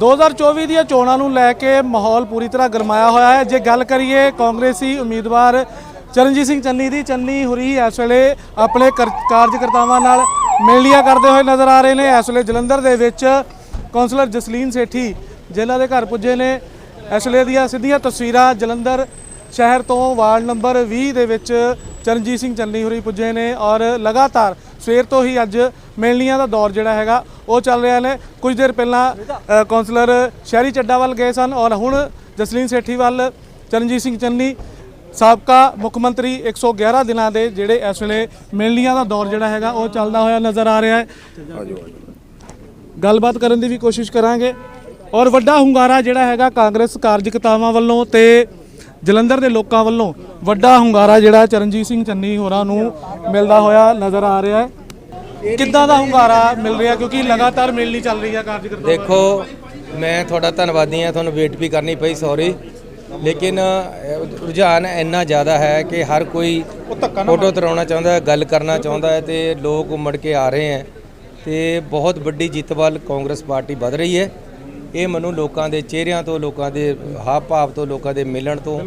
2024 ਦੀਆਂ ਚੋਣਾਂ ਨੂੰ ਲੈ ਕੇ ਮਾਹੌਲ ਪੂਰੀ ਤਰ੍ਹਾਂ ਗਰਮਾਇਆ ਹੋਇਆ ਹੈ। ਜੇ ਗੱਲ ਕਰੀਏ ਕਾਂਗਰਸੀ ਉਮੀਦਵਾਰ ਚਰਨਜੀਤ ਸਿੰਘ ਚੰਨੀ ਦੀ, ਚੰਨੀ ਹੁਰੀ ਇਸ ਵੇਲੇ ਆਪਣੇ ਕਰ- ਕਾਰਜਕਰਤਾਵਾਂ ਨਾਲ ਮਿਲਣੀਆਂ ਕਰਦੇ ਹੋਏ ਨਜ਼ਰ ਆ ਰਹੇ ਨੇ। ਇਸ ਵੇਲੇ ਜਲੰਧਰ ਦੇ ਵਿੱਚ ਕੌਂਸਲਰ ਜਸਲੀਨ ਸੇਠੀ ਜ਼ਿਲ੍ਹਾ ਦੇ ਘਰ ਪੁੱਜੇ ਨੇ। ਇਸ ਵੇਲੇ ਦੀਆਂ ਸਿੱਧੀਆਂ ਤਸਵੀਰਾਂ ਜਲੰਧਰ ਸ਼ਹਿਰ ਤੋਂ ਵਾਰਡ ਨੰਬਰ 20 ਦੇ ਵਿੱਚ ਚਰਨਜੀਤ ਸਿੰਘ ਚੰਨੀ ਹੁਰੀ ਪੁੱਜੇ ਨੇ ਔਰ ਲਗਾਤਾਰ ਸਵੇਰ ਤੋਂ ਹੀ ਅੱਜ ਮਿਲਣੀਆਂ ਦਾ ਦੌਰ ਜਿਹੜਾ ਹੈਗਾ ਉਹ ਚੱਲ ਰਿਹਾ ਨੇ। ਕੁਝ ਦੇਰ ਪਹਿਲਾਂ ਅ, ਕੌਂਸਲਰ ਸ਼ਹਿਰੀ ਚੱਡਾ ਵੱਲ ਗਏ ਸਨ ਔਰ ਹੁਣ ਜਸਲੀਨ ਸੇਠੀ ਵੱਲ ਚਰਨਜੀਤ ਸਿੰਘ ਚੰਨੀ ਸਾਬਕਾ ਮੁੱਖ ਮੰਤਰੀ 111 ਦਿਨਾਂ ਦੇ ਜਿਹੜੇ ਇਸ ਵੇਲੇ ਮਿਲਣੀਆਂ ਦਾ ਦੌਰ ਜਿਹੜਾ ਹੈਗਾ ਉਹ ਚੱਲਦਾ ਹੋਇਆ ਨਜ਼ਰ ਆ ਰਿਹਾ ਹੈ। ਗੱਲਬਾਤ ਕਰਨ ਦੀ ਵੀ ਕੋਸ਼ਿਸ਼ ਕਰਾਂਗੇ। ਔਰ ਵੱਡਾ ਹੁੰਗਾਰਾ ਜਿਹੜਾ ਹੈਗਾ ਕਾਂਗਰਸ ਕਾਰਜਕਰਤਾਵਾਂ ਵੱਲੋਂ ਤੇ ਜਲੰਧਰ ਦੇ ਲੋਕਾਂ ਵੱਲੋਂ ਵੱਡਾ ਹੁੰਗਾਰਾ ਜਿਹੜਾ ਚਰਨਜੀਤ ਸਿੰਘ ਚੰਨੀ ਹੋਰਾਂ ਨੂੰ ਮਿਲਦਾ ਹੋਇਆ ਨਜ਼ਰ ਆ ਰਿਹਾ ਹੈ। ਕਿੱਦਾਂ ਦਾ ਹੁੰਗਾਰਾ ਮਿਲ ਰਿਹਾ? ਕਿਉਂਕਿ ਲਗਾਤਾਰ ਮਿਲਣੀ ਚੱਲ ਰਹੀ ਹੈ ਕਾਰਜਕਰਤਾਵਾਂ ਦੇਖੋ ਮੈਂ ਤੁਹਾਡਾ ਧੰਨਵਾਦੀ ਹਾਂ ਤੁਹਾਨੂੰ ਵੇਟ ਵੀ ਕਰਨੀ ਪਈ ਸੌਰੀ ਲੇਕਿਨ ਰੁਝਾਨ ਇੰਨਾ ਜ਼ਿਆਦਾ ਹੈ ਕਿ ਹਰ ਕੋਈ ਫੋਟੋ ਤਰਾਉਣਾ ਚਾਹੁੰਦਾ ਹੈ ਗੱਲ ਕਰਨਾ ਚਾਹੁੰਦਾ ਹੈ ਤੇ ਲੋਕ ਉਮੜ ਕੇ ਆ ਰਹੇ ਹੈ। ਤੇ ਬਹੁਤ ਵੱਡੀ ਜਿੱਤ ਵੱਲ ਕਾਂਗਰਸ ਪਾਰਟੀ ਵਧ ਰਹੀ ਹੈ। ਇਹ ਮੈਨੂੰ ਲੋਕਾਂ ਦੇ ਚਿਹਰਿਆਂ ਤੋਂ ਲੋਕਾਂ ਦੇ ਹਾਵ ਭਾਵ ਤੋਂ ਲੋਕਾਂ ਦੇ ਮਿਲਣ ਤੋਂ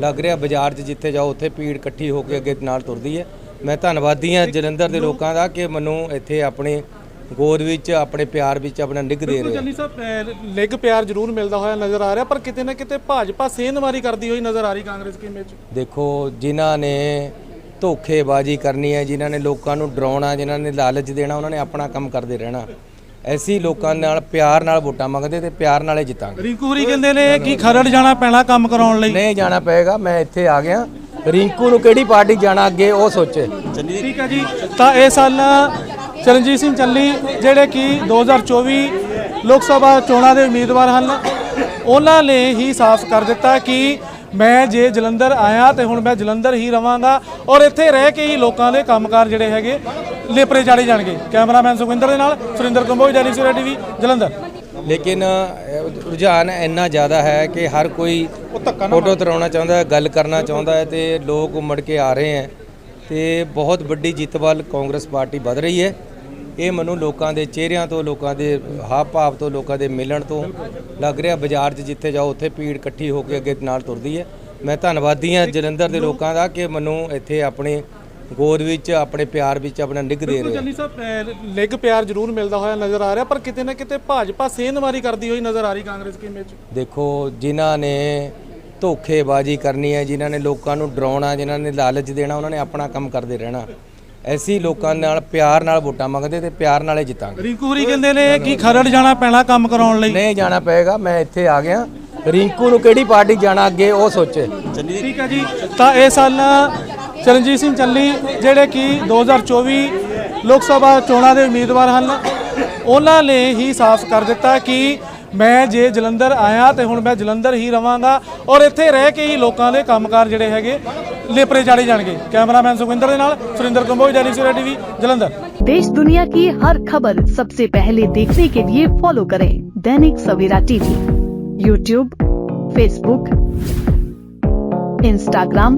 ਲੱਗ ਰਿਹਾ ਬਾਜ਼ਾਰ 'ਚ ਜਿੱਥੇ ਜਾਓ ਉੱਥੇ ਭੀੜ ਇਕੱਠੀ ਹੋ ਕੇ ਅੱਗੇ ਨਾਲ ਤੁਰਦੀ ਹੈ। ਮੈਂ ਧੰਨਵਾਦੀ ਹਾਂ ਜਲੰਧਰ ਦੇ ਲੋਕਾਂ ਦਾ ਕਿ ਮੈਨੂੰ ਇੱਥੇ ਆਪਣੇ ਗੋਦ ਵਿੱਚ ਆਪਣੇ ਪਿਆਰ ਵਿੱਚ ਆਪਣਾ ਨਿੱਘ ਦੇ ਰਹੇ। ਚੰਨੀ ਸਾਹਿਬ ਲਿਗ ਪਿਆਰ ਜ਼ਰੂਰ ਮਿਲਦਾ ਹੋਇਆ ਨਜ਼ਰ ਆ ਰਿਹਾ ਪਰ ਕਿਤੇ ਨਾ ਕਿਤੇ ਭਾਜਪਾ ਸੇਂਧਮਾਰੀ ਕਰਦੀ ਹੋਈ ਨਜ਼ਰ ਆ ਰਹੀ ਕਾਂਗਰਸ ਕੀ ਵਿੱਚ। ਦੇਖੋ ਜਿਨ੍ਹਾਂ ਨੇ ਧੋਖੇਬਾਜ਼ੀ ਕਰਨੀ ਹੈ ਜਿਨ੍ਹਾਂ ਨੇ ਲੋਕਾਂ ਨੂੰ ਡਰਾਉਣਾ ਜਿਨ੍ਹਾਂ ਨੇ ਲਾਲਚ ਦੇਣਾ ਉਹਨਾਂ ਨੇ ਆਪਣਾ ਕੰਮ ਕਰਦੇ ਰਹਿਣਾ। ਐਸੀ ਲੋਕਾਂ ਨਾਲ ਪਿਆਰ ਨਾਲ ਵੋਟਾਂ ਮੰਗਦੇ ਤੇ ਪਿਆਰ ਨਾਲੇ ਜਿੱਤਾਂਗੇ। ਰਿੰਕੂ ਹੋਰੀ ਕਹਿੰਦੇ ਨੇ ਕਿ ਖਰੜ ਜਾਣਾ ਪੈਣਾ ਕੰਮ ਕਰਾਉਣ ਲਈ। ਨਹੀਂ ਜਾਣਾ ਪਏਗਾ ਮੈਂ ਇੱਥੇ ਆ ਗਿਆ। ਰਿੰਕੂ ਨੂੰ ਕਿਹੜੀ ਪਾਰਟੀ ਜਾਣਾ ਅੱਗੇ ਉਹ ਸੋਚੇ। ਠੀਕ ਹੈ ਜੀ ਤਾਂ ਇਹ ਸਨ ਚਰਨਜੀਤ ਸਿੰਘ ਚੱਲੀ ਜਿਹੜੇ ਕਿ 2024 ਲੋਕ ਸਭਾ ਚੋਣਾਂ ਦੇ ਉਮੀਦਵਾਰ ਹਨ। ਉਹਨਾਂ ਨੇ ਹੀ ਸਾਫ਼ ਕਰ ਦਿੱਤਾ ਕਿ ਮੈਂ ਜੇ ਜਲੰਧਰ ਆਇਆ ਤੇ ਹੁਣ ਮੈਂ ਜਲੰਧਰ ਹੀ ਰਵਾਂਗਾ। ਔਰ ਇੱਥੇ ਰਹਿ ਕੇ ਹੀ ਲੋਕਾਂ ਦੇ ਕੰਮਕਾਰ ਜਿਹੜੇ ਹੈਗੇ ਲੇਪਰੇ ਚਾੜੇ ਜਾਣਗੇ। ਕੈਮਰਾਮੈਨ ਸੁਖਵਿੰਦਰ ਦੇ ਨਾਲ ਸੁਰਿੰਦਰ ਕੰਬੋਜ ਡੈਲੀ ਸਵੇਰਾ ਟੀਵੀ ਜਲੰਧਰ। ਲੇਕਿਨ ਅਹ, ਰੁਝਾਨ ਇੰਨਾ ਜ਼ਿਆਦਾ ਹੈ ਕਿ ਹਰ ਕੋਈ ਫੋਟੋ ਤਰਾਉਣਾ ਚਾਹੁੰਦਾ ਹੈ ਗੱਲ ਕਰਨਾ ਚਾਹੁੰਦਾ ਹੈ ਤੇ ਲੋਕ ਉਮੜ ਕੇ ਆ ਰਹੇ ਹੈ। ਤੇ ਬਹੁਤ ਵੱਡੀ ਜਿੱਤ ਵੱਲ ਕਾਂਗਰਸ ਪਾਰਟੀ ਵਧ ਰਹੀ ਹੈ। ਇਹ ਮੈਨੂੰ ਲੋਕਾਂ ਦੇ ਚਿਹਰਿਆਂ ਤੋਂ ਲੋਕਾਂ ਦੇ ਹਾਵ ਭਾਵ ਤੋਂ ਲੋਕਾਂ ਦੇ ਮਿਲਣ ਤੋਂ ਲੱਗ ਰਿਹਾ ਬਾਜ਼ਾਰ 'ਚ ਜਿੱਥੇ ਜਾਓ ਉੱਥੇ ਭੀੜ ਇਕੱਠੀ ਹੋ ਕੇ ਅੱਗੇ ਨਾਲ ਤੁਰਦੀ ਹੈ। ਮੈਂ ਧੰਨਵਾਦੀ ਹਾਂ ਜਲੰਧਰ ਦੇ ਲੋਕਾਂ ਦਾ ਕਿ ਮੈਨੂੰ ਇੱਥੇ ਆਪਣੇ ਗੋਦ ਵਿੱਚ ਆਪਣੇ ਪਿਆਰ ਵਿੱਚ ਆਪਣਾ ਨਿੱਘ ਦੇ ਰਹੇ ਆ। ਚੰਨੀ ਸਾਹਿਬ ਲਿਗ ਪਿਆਰ ਜ਼ਰੂਰ ਮਿਲਦਾ ਹੋਇਆ ਨਜ਼ਰ ਆ ਰਿਹਾ ਪਰ ਕਿਤੇ ਨਾ ਕਿਤੇ ਭਾਜਪਾ ਸੇਂਧਮਾਰੀ ਕਰਦੀ ਹੋਈ ਨਜ਼ਰ ਆ ਰਹੀ ਕਾਂਗਰਸ ਕੀ ਵਿੱਚ। ਦੇਖੋ ਜਿਨ੍ਹਾਂ ਨੇ ਧੋਖੇਬਾਜ਼ੀ ਕਰਨੀ ਹੈ ਜਿਨ੍ਹਾਂ ਨੇ ਲੋਕਾਂ ਨੂੰ ਡਰਾਉਣਾ ਜਿਨ੍ਹਾਂ ਨੇ ਲਾਲਚ ਦੇਣਾ ਉਹਨਾਂ ਨੇ ਆਪਣਾ ਕੰਮ ਕਰਦੇ ਰਹਿਣਾ। ਐਸੀ ਲੋਕਾਂ ਨਾਲ ਪਿਆਰ ਨਾਲ ਵੋਟਾਂ ਮੰਗਦੇ ਤੇ ਪਿਆਰ ਨਾਲੇ ਜਿੱਤਾਂਗੇ। ਰਿੰਕੂ ਹੋਰੀ ਕਹਿੰਦੇ ਨੇ ਕਿ ਖਰੜ ਜਾਣਾ ਪੈਣਾ ਕੰਮ ਕਰਾਉਣ ਲਈ। ਨਹੀਂ ਜਾਣਾ ਪਏਗਾ ਮੈਂ ਇੱਥੇ ਆ ਗਿਆ। ਰਿੰਕੂ ਨੂੰ ਕਿਹੜੀ ਪਾਰਟੀ ਜਾਣਾ ਅੱਗੇ ਉਹ ਸੋਚੇ। ਠੀਕ ਹੈ ਜੀ ਤਾਂ ਇਹ ਸਨ ਚਰਨਜੀਤ ਸਿੰਘ ਚੱਲੀ ਜਿਹੜੇ ਕਿ 2024 ਲੋਕ ਸਭਾ ਚੋਣਾਂ ਦੇ ਉਮੀਦਵਾਰ ਹਨ ਉਹਨਾਂ ਨੇ ਹੀ ਸਾਫ਼ ਕਰ ਦਿੱਤਾ ਕਿ ਮੈਂ ਜੇ ਜਲੰਧਰ ਆਇਆ ਤੇ ਹੁਣ ਮੈਂ ਜਲੰਧਰ ਹੀ ਰਵਾਂਗਾ ਔਰ ਇੱਥੇ ਰਹਿ ਕੇ ਹੀ ਲੋਕਾਂ ਦੇ ਕੰਮਕਾਰ ਜਿਹੜੇ ਹੈਗੇ ਲੇਪਰੇ ਚਾੜੇ ਜਾਣਗੇ ਕੈਮਰਾਮੈਨ ਸੁਖਵਿੰਦਰ ਦੇ ਨਾਲ ਸੁਰਿੰਦਰ ਕੰਬੋਜ ਡੈਲੀ ਸਵੇਰਾ ਟੀਵੀ ਜਲੰਧਰ देश दुनिया की हर खबर सबसे पहले देखने के लिए फॉलो करें Dainik Savera TV YouTube Facebook Instagram